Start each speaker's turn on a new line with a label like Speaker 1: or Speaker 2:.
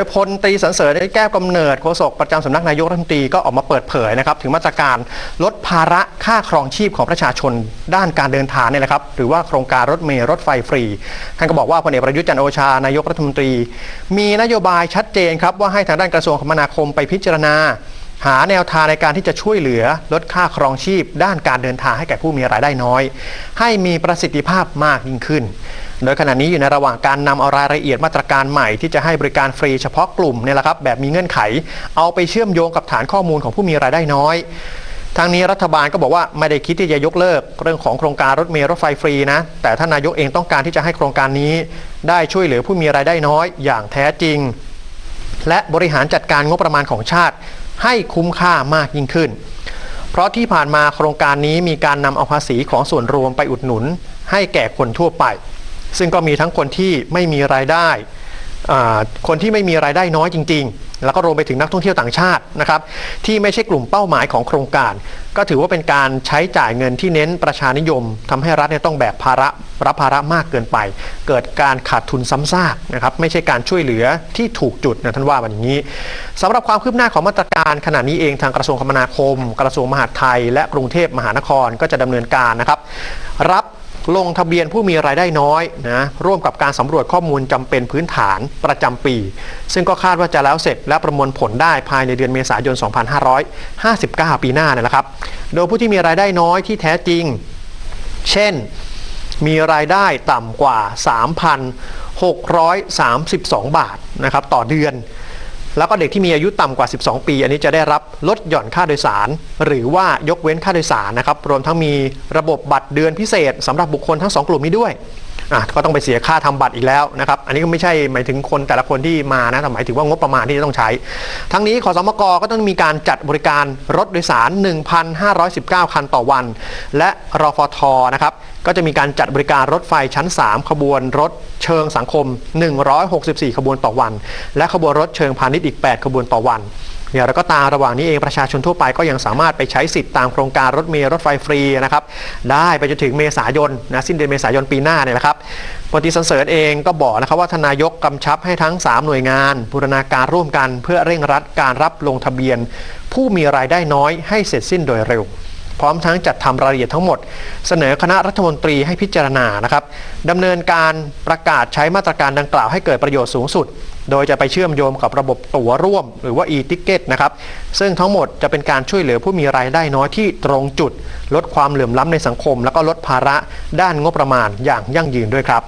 Speaker 1: ยพลตีสันเสริญแก้วกำเนิดโฆษกประจำสำนักนายกรัฐมนตรีก็ออกมาเปิดเผยนะครับถึงมาตรการลดภาระค่าครองชีพของประชาชนด้านการเดินทางเนี่ยนะครับหรือว่าโครงการรถเมล์รถไฟฟรีท่านก็บอกว่าพลเอกประยุทธ์จันโอชานายกรัฐมนตรี มีนโยบายชัดเจนครับว่าให้ทางด้านกระทรวงคมนาคมไปพิจารณา หาแนวทางในการที่จะช่วยเหลือลดค่าครองชีพ ด้านการเดินทางให้แก่ผู้มีรายได้น้อย ให้มีประสิทธิภาพมากยิ่งขึ้น โดยขณะนี้อยู่ในระหว่างการนำเอารายละเอียดมาตรการใหม่ที่จะให้บริการฟรีเฉพาะกลุ่มเนี่ยแหละครับแบบมีเงื่อนไข เอาไปเชื่อมโยงกับฐานข้อมูลของผู้มีรายได้น้อยทางนี้รัฐบาลก็บอกว่าไม่ได้คิดที่จะยกเลิก เรื่องของโครงการรถเมล์รถไฟฟรีนะ แต่ท่านนายกเองต้องการที่จะให้โครงการนี้ ได้ช่วยเหลือผู้มีรายได้น้อยอย่างแท้จริง และบริหารจัดการงบประมาณของชาติ ให้คุ้มค่ามากยิ่งขึ้น เพราะที่ผ่านมาโครงการนี้มีการนำเอาภาษีของส่วนรวมไปอุดหนุน ให้แก่คนทั่วไป ซึ่งก็มีทั้งคนที่ไม่มีรายได้ คนที่ไม่มีรายได้น้อยจริง ๆ แล้วก็รวมไปถึงนักท่องเที่ยวต่างชาตินะครับที่ไม่ใช่กลุ่มเป้าหมายของโครงการ ก็ถือว่าเป็นการใช้จ่ายเงินที่เน้นประชานิยมทำให้รัฐเนี่ยต้องแบกภาระรับภาระมากเกินไป เกิดการขาดทุนซ้ำซากนะครับไม่ใช่การช่วยเหลือที่ถูกจุดนะท่านว่ามันอย่างนี้สำหรับความคืบหน้าของมาตรการขณะนี้เองทางกระทรวงคมนาคม กระทรวงมหาดไทย และกรุงเทพมหานครก็จะดำเนินการนะครับรับ ลงทะเบียนผู้มีรายได้น้อยนะร่วมกับการสำรวจข้อมูลจำเป็นพื้นฐานประจำปี ซึ่งก็คาดว่าจะแล้วเสร็จและประมวลผลได้ภายในเดือนเมษายน 2559 ปีหน้านี่ยนะครับ โดยผู้ที่มีรายได้น้อยที่แท้จริง เช่นมีรายได้ต่ำกว่า 3,632 บาทนะครับต่อเดือน แล้วก็เด็กที่มีอายุต่ำกว่า 12 ปี อันนี้จะได้รับลดหย่อนค่าโดยสาร หรือว่ายกเว้นค่าโดยสารนะครับรวมทั้งมีระบบบัตรเดือนพิเศษสำหรับบุคคลทั้ง 2 กลุ่มนี้ด้วย อะก็ต้องไปเสียค่าทำบัตรอีกแล้วนะครับ อันนี้ก็ไม่ใช่หมายถึงคนแต่ละคนที่มานะแต่หมายถึงว่างบประมาณที่จะต้องใช้ ทั้งนี้ขอสมกก็ต้องมีการจัดบริการรถโดยสาร 1,519 คันต่อวัน และรฟทนะครับก็จะมีการจัดบริการรถไฟชั้น 3 ขบวนรถเชิงสังคม 164 ขบวนต่อวัน และขบวนรถเชิงพาณิชย์อีก 8 ขบวนต่อวัน เนี่ยเราก็ตามระหว่างนี้เองประชาชนทั่วไปก็ยังสามารถไปใช้สิทธิ์ตามโครงการรถเมล์รถไฟฟรีนะครับได้ไปจนถึงเมษายนนะสิ้นเดือนเมษายนปีหน้าเนี่ยนะครับพลตรีสันเสริญเองก็บอกนะครับว่าทนนายกกำชับให้ทั้ง 3 หน่วยงานบูรณาการร่วมกัน เพื่อเร่งรัดการรับลงทะเบียน ผู้มีรายได้น้อยให้เสร็จสิ้นโดยเร็วพร้อมทั้งจัดทำรายละเอียดทั้งหมด เสนอคณะรัฐมนตรีให้พิจารณานะครับดำเนินการประกาศใช้มาตรการดังกล่าวให้เกิดประโยชน์สูงสุด โดยจะไปเชื่อมโยงกับระบบตั๋วร่วมหรือว่า e-ticket นะครับซึ่งทั้งหมดจะเป็นการช่วยเหลือผู้มีรายได้น้อยที่ตรงจุด ลดความเหลื่อมล้ำในสังคม แล้วก็ลดภาระด้านงบประมาณอย่างยั่งยืนด้วยครับ